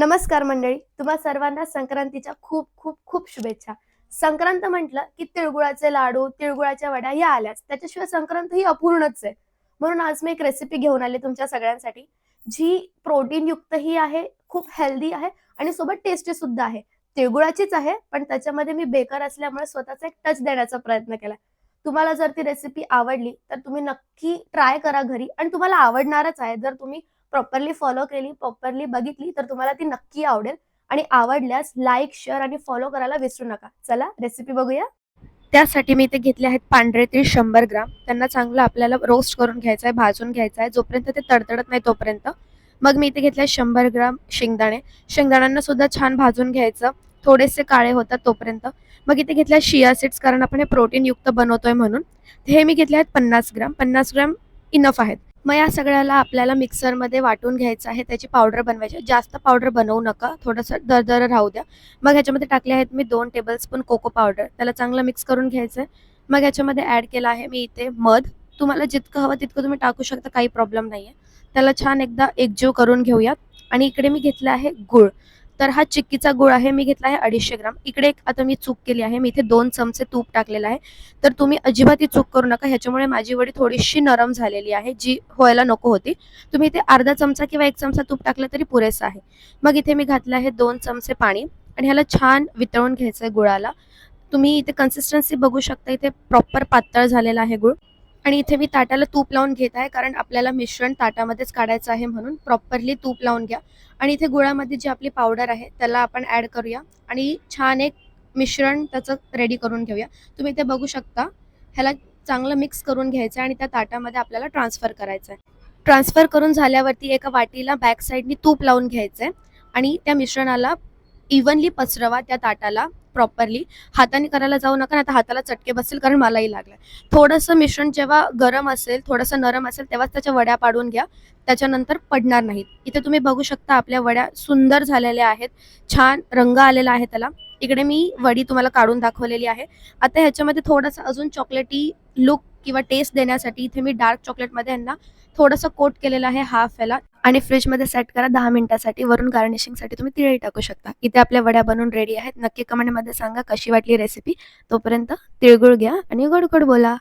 नमस्कार मंडळी तुम्हा सर्वांना संक्रांतीच्या खूप खूप खूप शुभेच्छा. संक्रांत म्हटलं की तिळगुळाचे लाडू तिळगुळाच्या वड्या ह्या आल्याच. त्याच्याशिवाय संक्रांत ही अपूर्णच आहे. म्हणून आज मी एक रेसिपी घेऊन आली तुमच्या सगळ्यांसाठी जी प्रोटीन युक्त ही आहे खूप हेल्दी आहे आणि सोबत टेस्टी सुद्धा आहे. तिळगुळाचीच आहे पण त्याच्यामध्ये मी बेकर असल्यामुळे स्वतःचा एक टच देण्याचा प्रयत्न केला तुम्हाला जर ती रेसिपी आवडली तर तुम्ही नक्की ट्राय करा घरी. आणि तुम्हाला आवडणारच आहे. जर तुम्ही प्रॉपरली फॉलो केली प्रॉपरली बघितली तर तुम्हाला ती नक्की आवडेल. आणि आवडल्यास लाईक शेअर आणि फॉलो करायला विसरू नका. चला रेसिपी बघूया. त्यासाठी मी इथे घेतले आहेत पांढरे तीळ शंभर ग्राम. त्यांना चांगलं आपल्याला रोस्ट करून घ्यायचं आहे भाजून घ्यायचं आहे. जोपर्यंत ते तडतडत नाही तोपर्यंत. मग मी इथे घेतले शंभर ग्राम शेंगदाणे. शेंगदाण्यांना सुद्धा छान भाजून घ्यायचं. थोडेसे काळे होतात तोपर्यंत. मग इथे घेतल्या शिया सीड्स कारण आपण हे प्रोटीन युक्त बनवतोय म्हणून. हे मी घेतले आहेत पन्नास ग्राम. पन्नास ग्राम इनफ आहेत. मग या सगळ्याला आपल्याला मिक्सरमध्ये वाटून घ्यायचं आहे. त्याची पावडर बनवायची आहे. जास्त पावडर बनवू नका. थोडंसं दरदर राहू द्या. मग ह्याच्यामध्ये टाकले आहेत मी दोन टेबलस्पून कोको पावडर त्याला चांगलं मिक्स करून घ्यायचं आहे मग ह्याच्यामध्ये ॲड केलं आहे मी इथे मध. तुम्हाला जितकं हवं तितकं तुम्ही टाकू शकता. काही प्रॉब्लेम नाही आहे त्याला छान एकदा एकजीव करून घेऊयात. आणि इकडे मी घेतलं आहे गुळ. तर हा चिक्कीचा गुळ आहे मी घेतला आहे अडीचशे ग्राम. इकडे एक आता मी चूक केली आहे मी इथे दोन चमचे तूप टाकलेलं आहे. तर तुम्ही अजिबात ही चूक करू नका ह्याच्यामुळे माझी वडी थोडीशी नरम झालेली आहे जी व्हायला नको होती. तुम्ही इथे अर्धा चमचा किंवा एक चमचा तूप टाकलं तरी पुरेसं आहे. मग इथे मी घातलं आहे दोन चमचे पाणी आणि ह्याला छान वितळून घ्यायचं आहे गुळाला. तुम्ही इथे कन्सिस्टन्सी बघू शकता इथे प्रॉपर पातळ झालेला आहे गुळ. आणि इथे मी ताटाला तूप लावून घेत आहे कारण आपल्याला मिश्रण ताटामध्येच काढायचं आहे म्हणून प्रॉपरली तूप लावून घ्या. आणि इथे गुळामध्ये जी आपली पावडर आहे त्याला आपण ॲड करूया. आणि छान एक मिश्रण त्याचं रेडी करून घेऊया. तुम्ही इथे बघू शकता ह्याला चांगलं मिक्स करून घ्यायचं आहे आणि त्या ताटामध्ये आपल्याला ट्रान्सफर करायचं आहे. ट्रान्सफर करून झाल्यावरती एका वाटीला बॅक साईडनी तूप लावून घ्यायचं आहे. आणि त्या मिश्रणाला इव्हनली पसरवा त्या ताटाला प्रॉपरली हाताने करायला जाऊ नका आता हाताला चटके बसतील कारण मलाही लागलाय. थोडंसं मिश्रण जेव्हा गरम असेल थोडंसं नरम असेल तेव्हाच त्याच्या वड्या पाडून घ्या. त्याच्यानंतर पडणार नाहीत. इथे तुम्ही बघू शकता आपल्या वड्या सुंदर झालेल्या आहेत. छान रंग आलेला आहे त्याला. इकडे मी वडी तुम्हाला काढून दाखवलेली आहे. आता ह्याच्यामध्ये थोडंसं अजून चॉकलेटी लुक किंवा टेस्ट देण्यासाठी इथे मी डार्क चॉकलेटमध्ये यांना थोडंसं कोट केलेलं आहे हाफ याला. आणि फ्रीजमध्ये सेट करा दहा मिनिटासाठी. वरून गार्निशिंगसाठी तुम्ही तिळही टाकू शकता. इथे आपल्या वड्या बनवून रेडी आहेत. नक्की कमेंटमध्ये सांगा कशी वाटली रेसिपी तोपर्यंत तिळगुळ घ्या आणि गोड बोला.